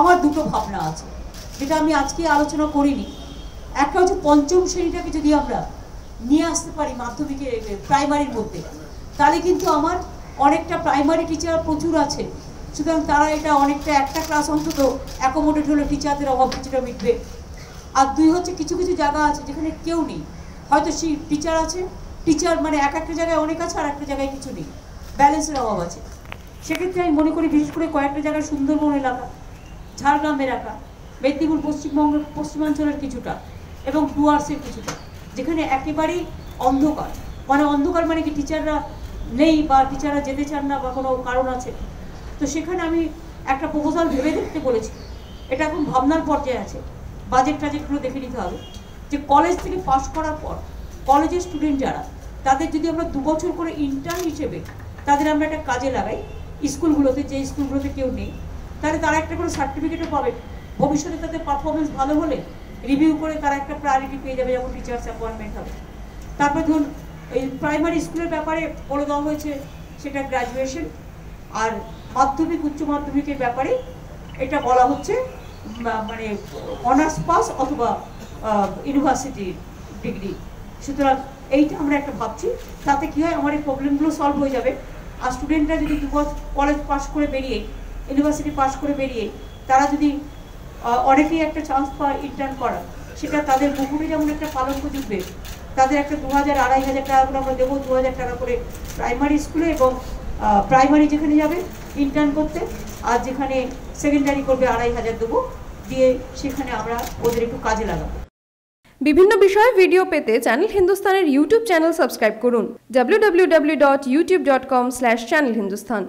আমার দুটো ভাবনা আছে, যেটা আমি আজকে আলোচনা করিনি। একটা হচ্ছে পঞ্চম শ্রেণীটাকে যদি আমরা নিয়ে আসতে পারি মাধ্যমিকের প্রাইমারির মধ্যে, তাহলে কিন্তু আমার অনেকটা প্রাইমারি টিচার প্রচুর আছে। সুতরাং তারা এটা অনেকটা একটা ক্লাস অন্তত অ্যাকোমোডেট হলে টিচারদের অভাব কিছুটা মিটবে। আর দুই হচ্ছে কিছু কিছু জায়গা আছে যেখানে কেউ নেই। হয়তো সেই টিচার আছে টিচার মানে এক একটা জায়গায় অনেক আছে, আর একটা জায়গায় কিছু নেই। ব্যালেন্সের অভাব আছে। সেক্ষেত্রে আমি মনে করি বিশেষ করে কয়েকটা জায়গায় সুন্দরবন এলাকা। ঝাড়গ্রাম এলাকা, মেদিনীপুর পশ্চিমবঙ্গের পশ্চিমাঞ্চলের কিছুটা এবং ডুয়ার্সের কিছুটা, যেখানে একেবারেই অন্ধকার। মানে অন্ধকার মানে কি টিচাররা নেই বা টিচাররা যেতে চান না বা কোনো কারণ আছে। তো সেখানে আমি একটা প্রপোজাল ভেবে দেখতে বলেছি। এটা এখন ভাবনার পর্যায়ে আছে। বাজেট টাজেটগুলো দেখে নিতে হবে। যে কলেজ থেকে পাশ করার পর কলেজের স্টুডেন্ট যারা, তাদের যদি আমরা দু বছর করে ইন্টার্ন হিসেবে তাদের আমরা একটা কাজে লাগাই স্কুলগুলোতে যে স্কুলগুলোতে কেউ নেই তাহলে তারা একটা করে সার্টিফিকেটও পাবে। ভবিষ্যতে তাদের পারফরমেন্স ভালো হলে রিভিউ করে তারা একটা প্রায়োরিটি পেয়ে যাবে যেমন টিচার্স অ্যাপয়েন্টমেন্ট হবে। তারপর ধরুন, এই প্রাইমারি স্কুলের ব্যাপারে বলে দেওয়া হয়েছে, সেটা গ্র্যাজুয়েশন আর মাধ্যমিক, উচ্চ মাধ্যমিকের ব্যাপারে এটা বলা হচ্ছে মানে অনার্স পাস অথবা ইউনিভার্সিটি ডিগ্রি সুতরাং এইটা আমরা একটা ভাবছি, তাতে কি হয়, আমার এই প্রবলেমগুলো সলভ হয়ে যাবে। আর স্টুডেন্টরা যদি দু বছর কলেজ পাস করে বেরিয়ে ইউনিভার্সিটি পাস করে বেরিয়ে তারা যদি অনেকেই একটা চান্স পায় ইন্টার্ন করা সেটা তাদের মুকুটে যেমন একটা পালঙ্ক জুটবে তাদের একটা দু হাজার আড়াই হাজার টাকা করে আমরা দেবো, দু হাজার টাকা করে প্রাইমারি স্কুলে এবং প্রাইমারি যেখানে যাবে ইন্টার্ন করতে, আর যেখানে সেকেন্ডারি করবে আড়াই হাজার দেবো, দিয়ে সেখানে আমরা ওদের একটু কাজে লাগাবো। বিভিন্ন বিষয়ে ভিডিও পেতে চ্যানেল হিন্দুস্তানের ইউটিউব চ্যানেল সাবস্ক্রাইব করুন www.youtube.com/channelhindustan